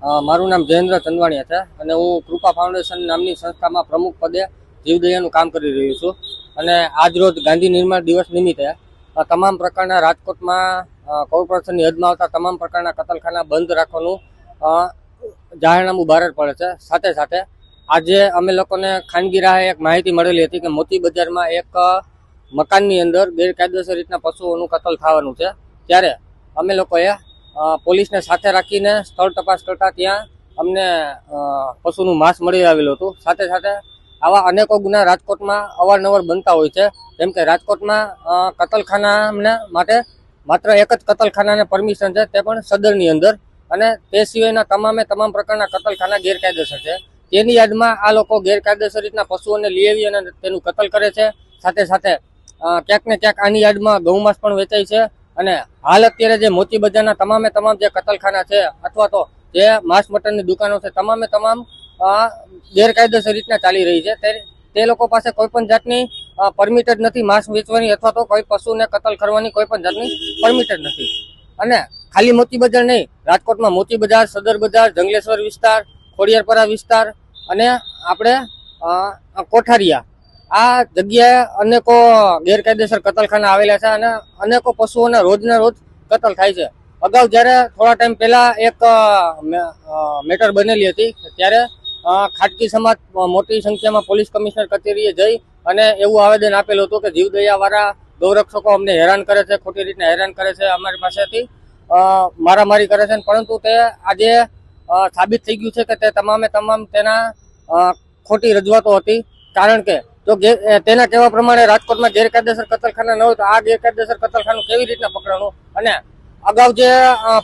મારું નામ જયેન્દ્ર ચંદવાણીયા છે અને હું કૃપા ફાઉન્ડેશન નામની સંસ્થામાં પ્રમુખ પદે જીવદયાનું કામ કરી રહ્યો છું અને આજ રોજ ગાંધી નિર્માણ દિવસ નિમિત્તે તમામ પ્રકારના રાજકોટમાં કોર્પોરેશનની હદમાં આવતા તમામ પ્રકારના કતલખાના બંધ રાખવાનું જાહેરનામું બહાર પડે છે. સાથે સાથે આજે અમે લોકોને ખાનગી રાહે એક માહિતી મળેલી હતી કે મોતી બજારમાં એક મકાનની અંદર ગેરકાયદેસર રીતના પશુઓનું કતલ થવાનું છે. ત્યારે અમે લોકોએ પોલીસને સાથે રાખીને સ્થળ તપાસ કરતા ત્યાં અમને પશુનું માંસ મળી આવેલું હતું. સાથે સાથે આવા અનેકો ગુના રાજકોટમાં અવારનવાર બનતા હોય છે. જેમ કે રાજકોટમાં કતલખાના માટે માત્ર એક જ કતલખાનાને પરમિશન છે, તે પણ સદરની અંદર. અને તે સિવાયના તમામે તમામ પ્રકારના કતલખાના ગેરકાયદેસર છે. તેની યાદમાં આ લોકો ગેરકાયદેસર રીતના પશુઓને લઈ અને તેનું કતલ કરે છે. સાથે સાથે ક્યાંક ને ક્યાંક આની યાદમાં ગૌમાંસ પણ વેચાય છે. અને હાલ અત્યારે જે મોતી બજારના તમામે તમામ જે કતલખાના છે, અથવા તો જે માંસ મટનની દુકાનો છે, તમામે તમામ ગેરકાયદેસર રીતના ચાલી રહી છે. તે લોકો પાસે કોઈ પણ જાતની પરમિટ જ નથી માંસ વેચવાની અથવા તો કોઈ પશુને કતલ કરવાની કોઈ પણ જાતની પરમિટેડ નથી. અને ખાલી મોતી બજાર નહીં, રાજકોટમાં મોતી બજાર સદર બજાર જંગલેશ્વર વિસ્તાર, ખોડિયારપરા વિસ્તાર અને આપણે કોઠારિયા આ જગ્યાએ અનેકો ગેરકાયદેસર કતલખાના આવેલા છે અને અનેકો પશુઓના રોજના રોજ કતલ થાય છે. અગાઉ જ્યારે થોડા ટાઈમ પહેલા એક મેટર બનેલી હતી, ત્યારે ખાટકી સમાજ મોટી સંખ્યામાં પોલીસ કમિશનર કચેરીએ જઈ અને એવું આવેદન આપેલું હતું કે જીવદયાવાળા ગૌરક્ષકો અમને હેરાન કરે છે, ખોટી રીતના હેરાન કરે છે, અમારી પાસેથી મારામારી કરે છે પરંતુ તે આજે સાબિત થઈ ગયું છે કે તે તમામે તમામ તેના ખોટી રજૂઆતો હતી. કારણ કે એ તેના કહેવા પ્રમાણે રાજકોટમાં ગેરકાયદેસર કતલખાના ન હોય તો આ ગેરકાયદેસર કતલખાનું કેવી રીતના પકડવાનું અને અગાઉ જે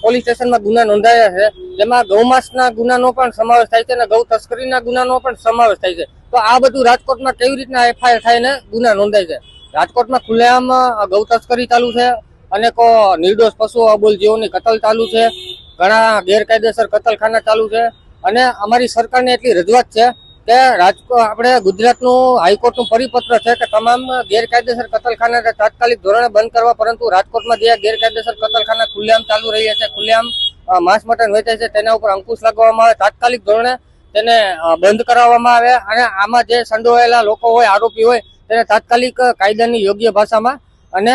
પોલીસ સ્ટેશનમાં ગુના નોંધાયા છે જેમાં ગૌમાંસના ગુનાનો પણ સમાવેશ થાય છે અને ગૌ તસ્કરીના ગુનાનો પણ સમાવેશ થાય છે. તો આ બધું રાજકોટમાં કેવી રીતના એફઆઈઆર થાય ને ગુના નોંધાય છે? રાજકોટમાં ખુલ્લેઆમ ગૌ તસ્કરી ચાલુ છે, અનેકો નિર્દોષ પશુઓ અબોલ જીવોની કતલ ચાલુ છે, ઘણા ગેરકાયદેસર કતલખાના ચાલુ છે, અને અમારી સરકારને એટલી રજૂઆત છે કે રાજકોટ આપણે ગુજરાતનું હાઈકોર્ટનું પરિપત્ર છે કે તમામ ગેરકાયદેસર કતલખાના તાત્કાલિક ધોરણે બંધ કરવા, પરંતુ રાજકોટમાં જે ગેરકાયદેસર કતલખાના ખુલ્લેઆમ ચાલુ રહ્યા છે, ખુલ્લેઆમ માંસ મટન વેચાય છે, તેના ઉપર અંકુશ લગાવવામાં આવે, તાત્કાલિક ધોરણે તેને બંધ કરાવવામાં આવે અને આમાં જે સંડોવાયેલા લોકો હોય, આરોપી હોય, તેને તાત્કાલિક કાયદાની યોગ્ય ભાષામાં અને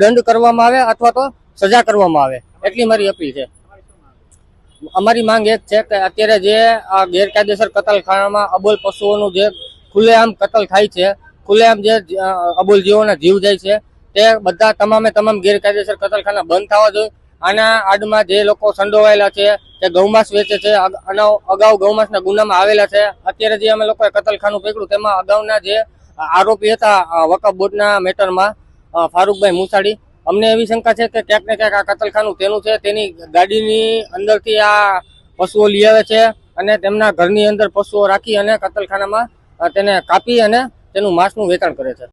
દંડ કરવામાં આવે અથવા તો સજા કરવામાં આવે. એટલી મારી અપીલ છે. અમારી માંગ એક છે કે અત્યારે જે આ ગેરકાયદેસર કતલખાનામાં અબોલ પશુઓનું જે ખુલ્લેઆમ કતલ થાય છે, ખુલ્લેઆમ જે અબોલ જીવોના જીવ જાય છે, તે બધા તમામે તમામ ગેરકાયદેસર કતલખાના બંધ થવા જોઈએ. આના આડમાં જે લોકો સંડોવાયેલા છે, તે ગૌમાંસ વેચે છે અગાઉ ગૌમાંસના ગુનામાં આવેલા છે, અત્યારે જે અમે લોકોએ કતલખાનું પકડ્યું, તેમાં અગાઉના જે આરોપી હતા વકફ બોર્ડના મેટરમાં ફારૂકભાઈ મુસાડી અમને એવી શંકા છે કે ક્યાંક ને ક્યાંક આ કતલખાનું તેનું છે, તેની ગાડીની અંદરથી આ પશુઓ લઈ આવે છે અને તેમના ઘરની અંદર પશુઓ રાખી અને કતલખાનામાં તેને કાપી અને તેનું માંસનું વેચાણ કરે છે.